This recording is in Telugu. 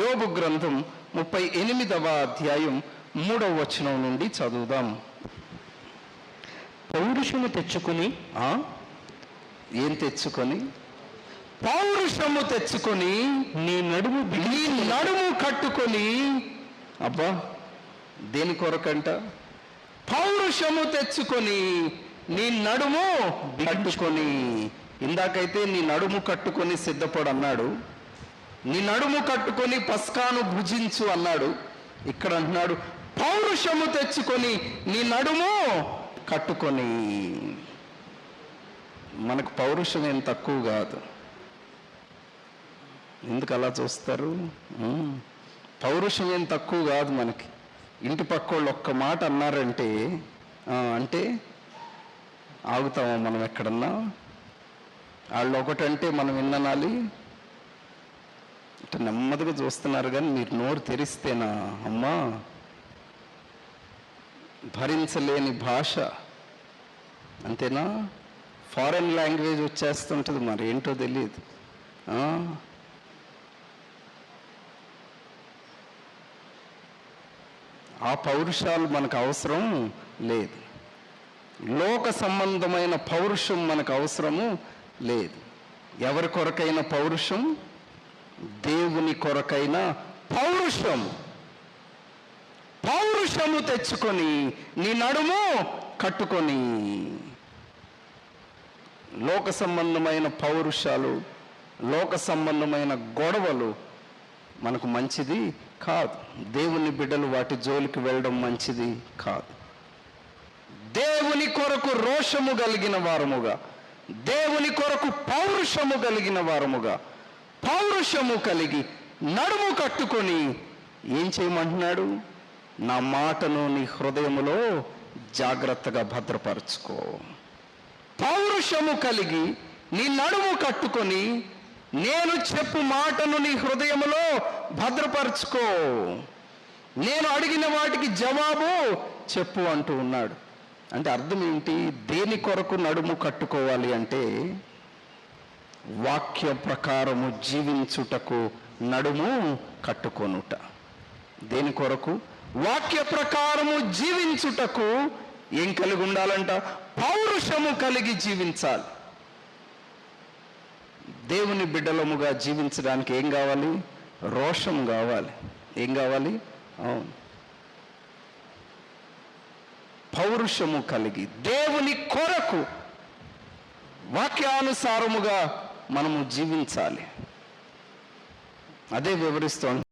యోబు గ్రంథం ముప్పై ఎనిమిదవ అధ్యాయం మూడవ వచనం నుండి చదువుదాం. పౌరుషము తెచ్చుకుని ఆ? ఏం తెచ్చుకొని? పౌరుషము తెచ్చుకొని నీ నడుము నీ నడుము కట్టుకొని. అబ్బా దేని కొరకంట? పౌరుషము తెచ్చుకొని నీ నడుము కట్టుకొని. ఇందాకైతే నీ నడుము కట్టుకొని సిద్ధపడు అన్నాడు నీ నడుము కట్టుకొని పస్కాను భుజించు అన్నాడు. ఇక్కడ అంటున్నాడు పౌరుషము తెచ్చుకొని నీ నడుము కట్టుకొని. మనకు పౌరుషం ఏం తక్కువ కాదు. ఎందుకు అలా చూస్తారు? పౌరుషం ఏం తక్కువ కాదు మనకి. ఇంటి పక్కోళ్ళు ఒక్క మాట అన్నారంటే అంటే ఆగుతామా మనం ఎక్కడన్నా? వాళ్ళు ఒకటంటే మనం విన్ననాలి అంటే నెమ్మదిగా చూస్తున్నారు కానీ మీరు నోరు తెరిస్తేనా? అమ్మా! భరించలేని భాష. అంతేనా? ఫారెన్ లాంగ్వేజ్ వచ్చేస్తుంటుంది మరి ఏంటో తెలియదు. ఆ? ఆ పౌరుషాలు మనకు అవసరం లేదు. లోక సంబంధమైన పౌరుషం మనకు అవసరము లేదు. ఎవరి కొరకైన పౌరుషం దేవుని కొరకైన పౌరుషం పౌరుషము తెచ్చుకొని నీ నడుము కట్టుకొని. లోక సంబంధమైన పౌరుషాలు లోక సంబంధమైన గొడవలు మనకు మంచిది కాదు. దేవుని బిడ్డలు వాటి జోలికి వెళ్ళడం మంచిది కాదు. దేవుని కొరకు రోషము కలిగిన వారముగా దేవుని కొరకు పౌరుషము కలిగిన వారముగా పౌరుషము కలిగి నడుము కట్టుకొని ఏం చేయమంటున్నాడు? నా మాటను నీ హృదయములో జాగ్రత్తగా భద్రపరచుకో. పౌరుషము కలిగి నీ నడుము కట్టుకొని నేను చెప్పు మాటను నీ హృదయములో భద్రపరచుకో. నేను అడిగిన వాటికి జవాబు చెప్పు అంటూ ఉన్నాడు. అంటే అర్థం ఏంటి? దేని కొరకు నడుము కట్టుకోవాలి అంటే వాక్య ప్రకారము జీవించుటకు నడుము కట్టుకొనుట. దేని కొరకు? వాక్య ప్రకారము జీవించుటకు ఏం కలిగి ఉండాలంట? పౌరుషము కలిగి జీవించాలి. దేవుని బిడ్డలముగా జీవించడానికి ఏం కావాలి? రోషం కావాలి. ఏం కావాలి? అవును. పౌరుషము కలిగి దేవుని కొరకు వాక్యానుసారముగా మనము జీవించాలి. అదే వివరిస్తూ